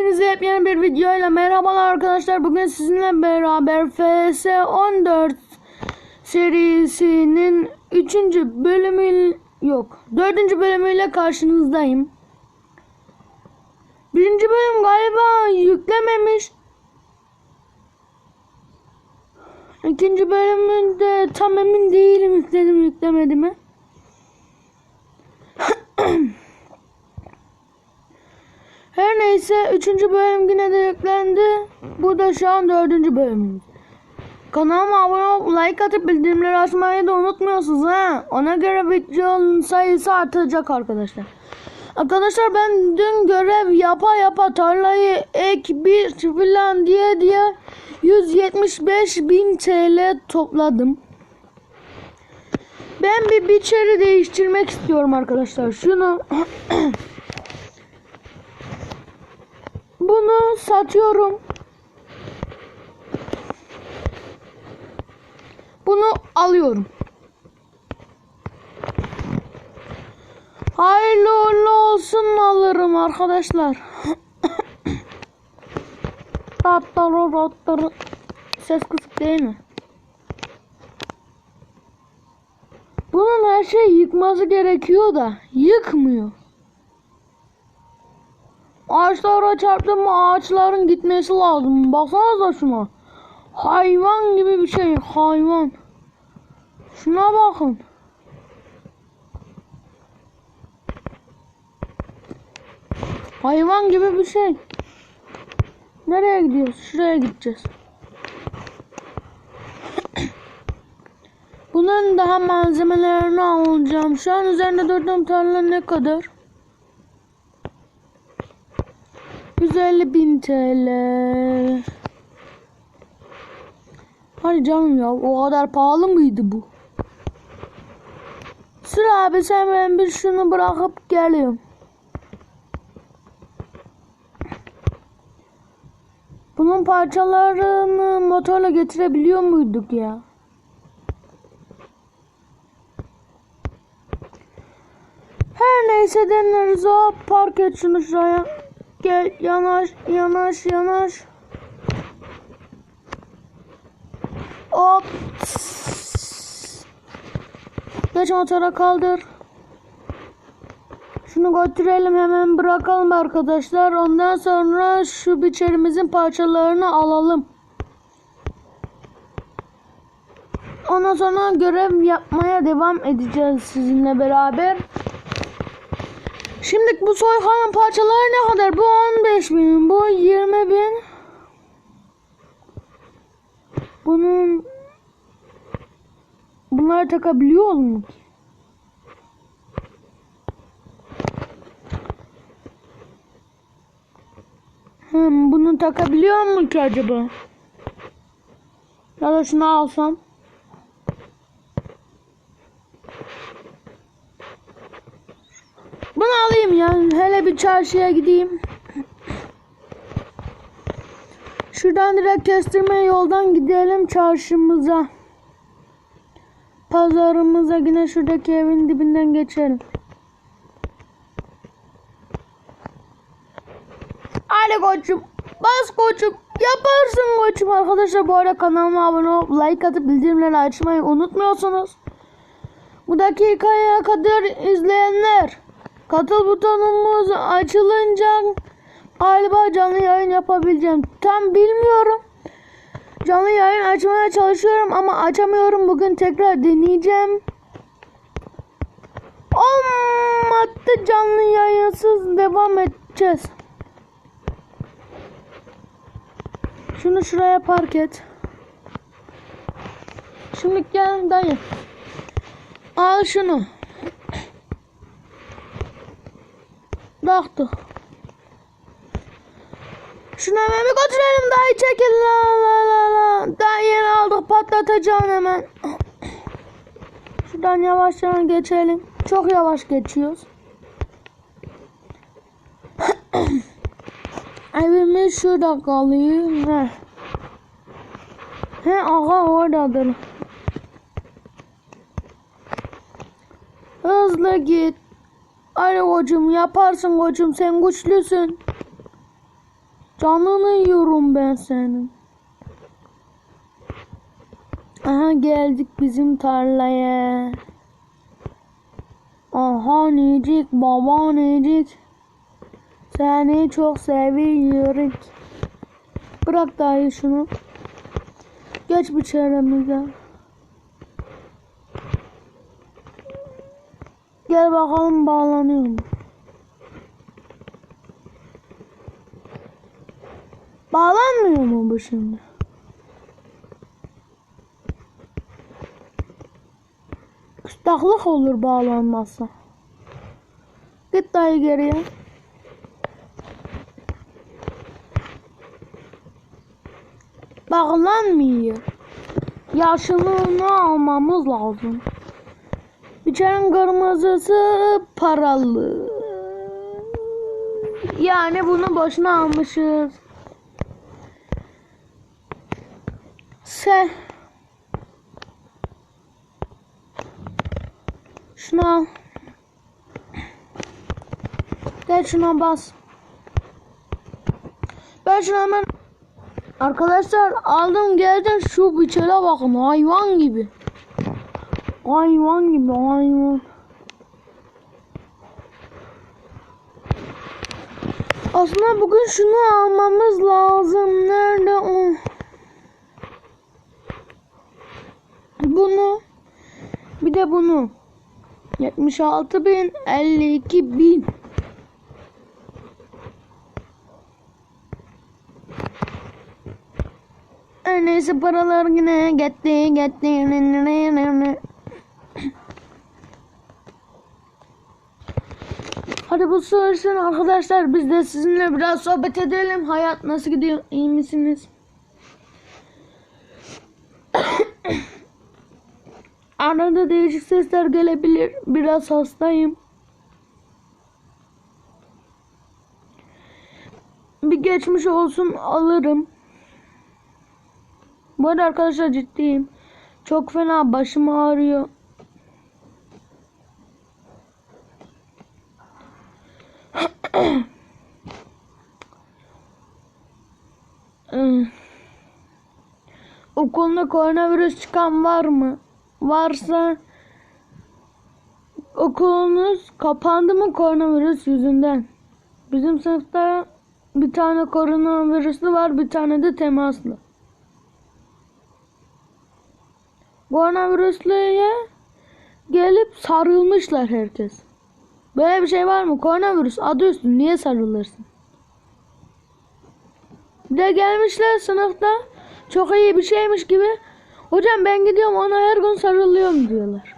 Hepinize yepyeni bir videoyla merhabalar arkadaşlar. Bugün sizinle beraber FS 14 serisinin 3. bölümü yok 4. bölümüyle karşınızdayım. Birinci bölüm galiba yüklememiş. İkinci bölümünde tam emin değilim yükledim yüklemedi mi. Neyse 3. bölüm yine de yüklendi. Bu da şu an 4. bölümümüz. Kanalıma abone olup like atıp bildirimleri açmayı da unutmuyorsunuz ha. Ona göre videonun sayısı artacak arkadaşlar. Arkadaşlar ben dün görev yapa yapa tarlayı ek bir filan diye diye 175 bin TL topladım. Ben bir biçeri değiştirmek istiyorum arkadaşlar. Şunu Bunu satıyorum. Bunu alıyorum. Hayırlı uğurlu olsun alırım arkadaşlar. Ratları ratları. Ses kısık değil mi? Bunun her şey yıkması gerekiyor da yıkmıyor. Ağaçlara çarptım mı ağaçların gitmesi lazım. Baksanıza şuna. Hayvan gibi bir şey. Hayvan. Şuna bakın. Hayvan gibi bir şey. Nereye gidiyoruz? Şuraya gideceğiz. Bunun daha malzemelerini alacağım. Şu an üzerinde durduğum tarla ne kadar? 150 bin TL. Hadi canım ya o kadar pahalı mıydı bu? Sür abi sen ben bir şunu bırakıp geliyorum. Bunun parçalarını motorla getirebiliyor muyduk ya? Her neyse deneriz o park et şunu şuraya. Gel yanaş yanaş yanaş. Hop. Geç motora kaldır. Şunu götürelim hemen bırakalım arkadaşlar. Ondan sonra şu biçerimizin parçalarını alalım. Ondan sonra görev yapmaya devam edeceğiz sizinle beraber. Şimdi bu soykanın parçaları ne kadar? Bu 15 bin, bu 20 bin. Bunun bunları takabiliyor mu? Hmm, bunu takabiliyor mu ki acaba? Ya da şunu alsam. Bunu alayım ya. Hele bir çarşıya gideyim. Şuradan direkt kestirme yoldan gidelim çarşımıza. Pazarımıza yine şuradaki evin dibinden geçelim. Hadi koçum. Bas koçum. Yaparsın koçum. Arkadaşlar bu arada kanalıma abone olup like atıp bildirimleri açmayı unutmuyorsunuz. Bu dakikaya kadar izleyenler Katıl butonumuz açılınca galiba canlı yayın yapabileceğim. Tam bilmiyorum. Canlı yayın açmaya çalışıyorum ama açamıyorum. Bugün tekrar deneyeceğim. Olmadı canlı yayınsız devam edeceğiz. Şunu şuraya park et. Şimdi gel dayı. Al şunu. Baktı. Şunu hemen bir götürelim dayı çekil la la la la. Daha yeni aldık patlatacağım hemen. Şuradan yavaş yavaş geçelim. Çok yavaş geçiyoruz. Evimiz şurada kalıyor. He. He aha oradadır. Hızlı git. Hadi koçum yaparsın koçum sen güçlüsün. Canını yiyorum ben senin. Aha geldik bizim tarlaya. Aha necik baba necik. Seni çok seviyoruz. Bırak dayı şunu. Geç bir Gel bakalım bağlanıyor mu? Bağlanmıyor mu bu şimdi? Küstahlık olur bağlanmazsa. Git dayı geriye. Bağlanmıyor. Yaşını almamız lazım. İçerinin kırmızısı paralı. Yani bunu boşuna almışız. Se. Şunu al. Gel şuna bas. Ben şunu hemen Arkadaşlar aldım geldim şu biçere bakın hayvan gibi. Hayvan gibi hayvan. Aslında bugün şunu almamız lazım. Nerede o? Bunu. Bir de bunu. 76 bin, 52 bin. Neyse paralar yine gitti gitti. Hadi bu sorsun arkadaşlar biz de sizinle biraz sohbet edelim. Hayat nasıl gidiyor? İyi misiniz? Arada değişik sesler gelebilir. Biraz hastayım. Bir geçmiş olsun alırım. Bu arada arkadaşlar ciddiyim. Çok fena başım ağrıyor. Okulda koronavirüs çıkan var mı? Varsa okulunuz kapandı mı koronavirüs yüzünden? Bizim sınıfta bir tane koronavirüslü var, bir tane de temaslı. Koronavirüslüye gelip sarılmışlar herkes. Böyle bir şey var mı? Koronavirüs adı üstü niye sarılırsın? Bir de gelmişler sınıfta çok iyi bir şeymiş gibi. Hocam ben gidiyorum ona her gün sarılıyorum diyorlar.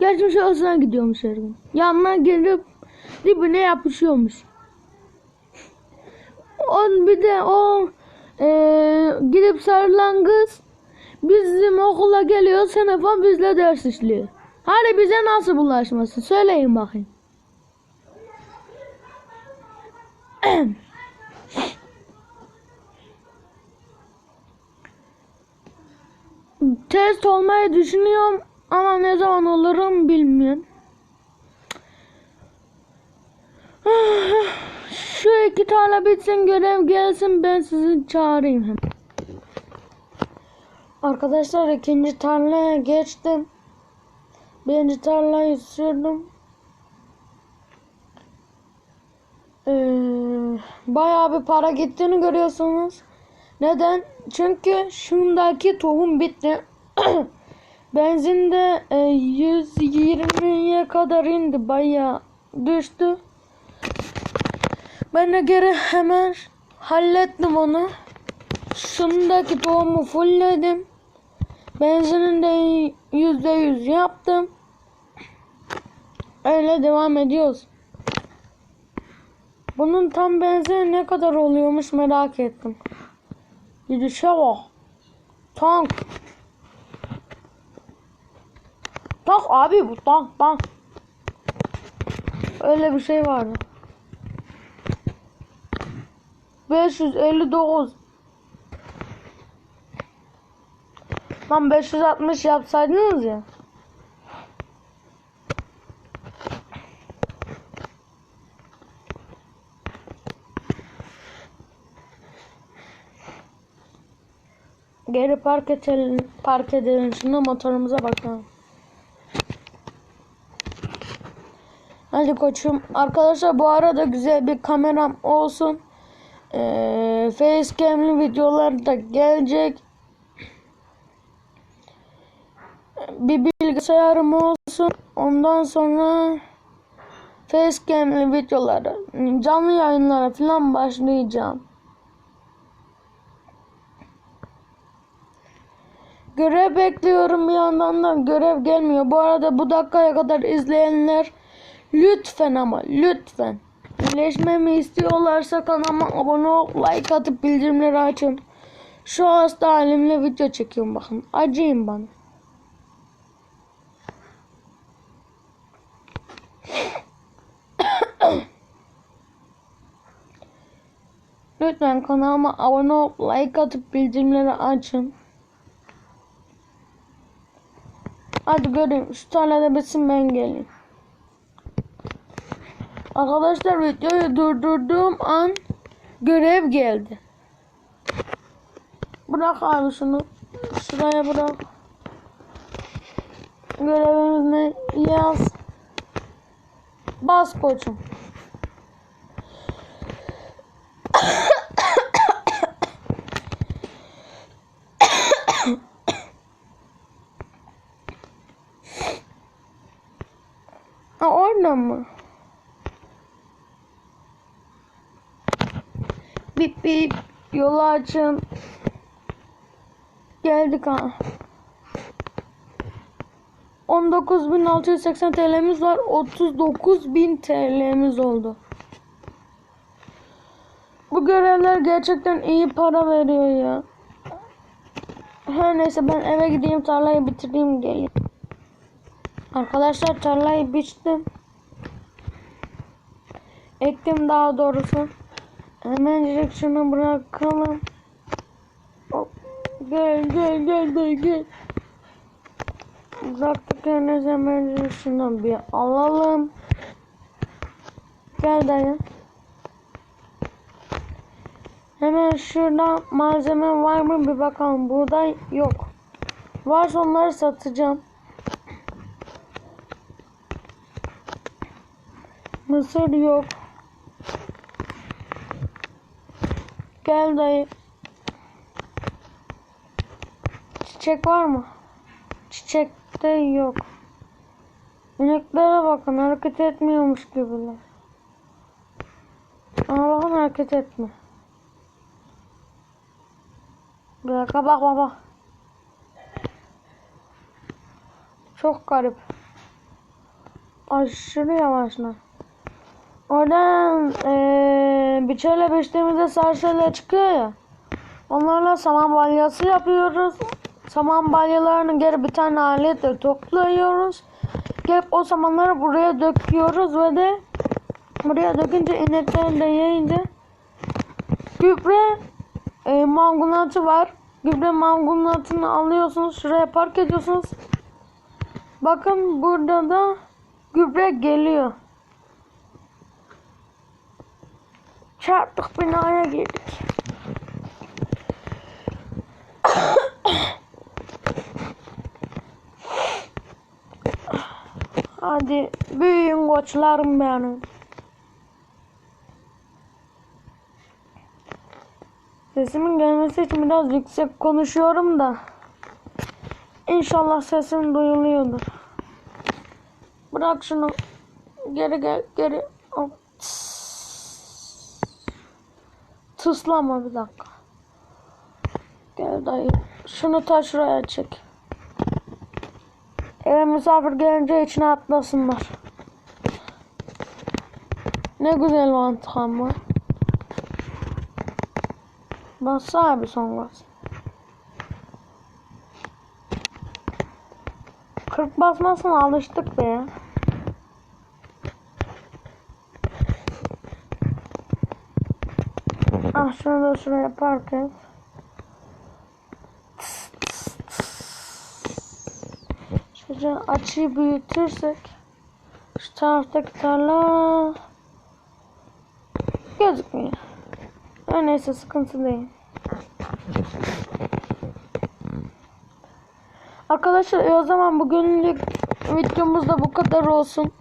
Geçmiş olsuna gidiyormuş her gün. Yanına gelip dibine yapışıyormuş. On bir de o eee, gidip sarılan kız bizim okula geliyor sınıfa bizle ders işliyor. Hadi bize nasıl bulaşması söyleyin bakayım. Test olmayı düşünüyorum ama ne zaman olurum bilmiyorum. Şu iki tane bitsin görev gelsin ben sizi çağırayım. Arkadaşlar ikinci tarlaya geçtim. Birinci tarlayı sürdüm. Ee, bayağı bir para gittiğini görüyorsunuz. Neden? Çünkü şundaki tohum bitti. Benzin de e, 120'ye kadar indi. Bayağı düştü. Ben de geri hemen hallettim onu. Şundaki tohumu fullledim. Benzinin de yüzde yüz yaptım. Öyle devam ediyoruz. Bunun tam benzini ne kadar oluyormuş merak ettim. Gidişe bak. Tank. Tank abi bu tank tank. Öyle bir şey vardı. 559 Lan 560 yapsaydınız ya. Geri park edelim, park edelim. Şimdi motorumuza bakalım. Hadi koçum. Arkadaşlar bu arada güzel bir kameram olsun. Ee, facecam'li videolar da gelecek. Bir bilgisayarım olsun. Ondan sonra facecam'li videoları, canlı yayınlara falan başlayacağım. Görev bekliyorum bir yandan da görev gelmiyor. Bu arada bu dakikaya kadar izleyenler lütfen ama lütfen iyileşmemi istiyorlarsa kanalıma abone ol, like atıp bildirimleri açın. Şu hasta halimle video çekiyorum bakın. Acıyın bana. Lütfen kanalıma abone ol, like atıp bildirimleri açın. Hadi göreyim. Şu tarlada bitsin ben geleyim. Arkadaşlar videoyu durdurduğum an görev geldi. Bırak abi şunu. Şuraya bırak. Görevimiz ne? Yaz. Bas koçum. Ha orada mı? Bip yolu açın. Geldik ha. 19.680 TL'miz var. 39.000 TL'miz oldu. Bu görevler gerçekten iyi para veriyor ya. Her neyse ben eve gideyim tarlayı bitireyim geleyim. Arkadaşlar tarlayı biçtim. Ektim daha doğrusu. Hemencik şunu bırakalım. Hop. Gel gel gel gel gel. Bıraktık henüz hemencik şunu bir alalım. Gel dayı. Hemen şurada malzeme var mı bir bakalım. Buğday yok. Varsa onları satacağım. Mısır yok. Gel dayı. Çiçek var mı? Çiçek de yok. İneklere bakın hareket etmiyormuş gibiler. Ama bakın hareket etme. Bir dakika bak bak. Çok garip. Aşırı yavaşlar. Oradan eee biçerle biçtiğimizde sarşöyle çıkıyor ya. Onlarla saman balyası yapıyoruz. Saman balyalarını geri bir tane aletle topluyoruz. Gelip o samanları buraya döküyoruz ve de buraya dökünce inekler de yiyince gübre e, mangunatı var. Gübre mangunatını alıyorsunuz. Şuraya park ediyorsunuz. Bakın burada da gübre geliyor. Çarptık binaya girdik. Hadi büyüyün koçlarım benim. Sesimin gelmesi için biraz yüksek konuşuyorum da. İnşallah sesim duyuluyordur. Bırak şunu. Geri gel geri. Tıslama bir dakika. Gel dayı. Şunu ta şuraya çek. Eve misafir gelince içine atlasınlar. Ne güzel mantık ama. Bassa abi son gaz. 40 basmasına alıştık be ya. Ah şunu da şuraya park et. Şöyle açıyı büyütürsek şu taraftaki tarla gözükmüyor. Her neyse sıkıntı değil. Arkadaşlar e, o zaman bugünlük videomuz da bu kadar olsun.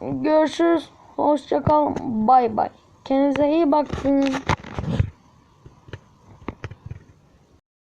Görüşürüz. Hoşçakalın. Bay bay. Kendinize iyi bakın.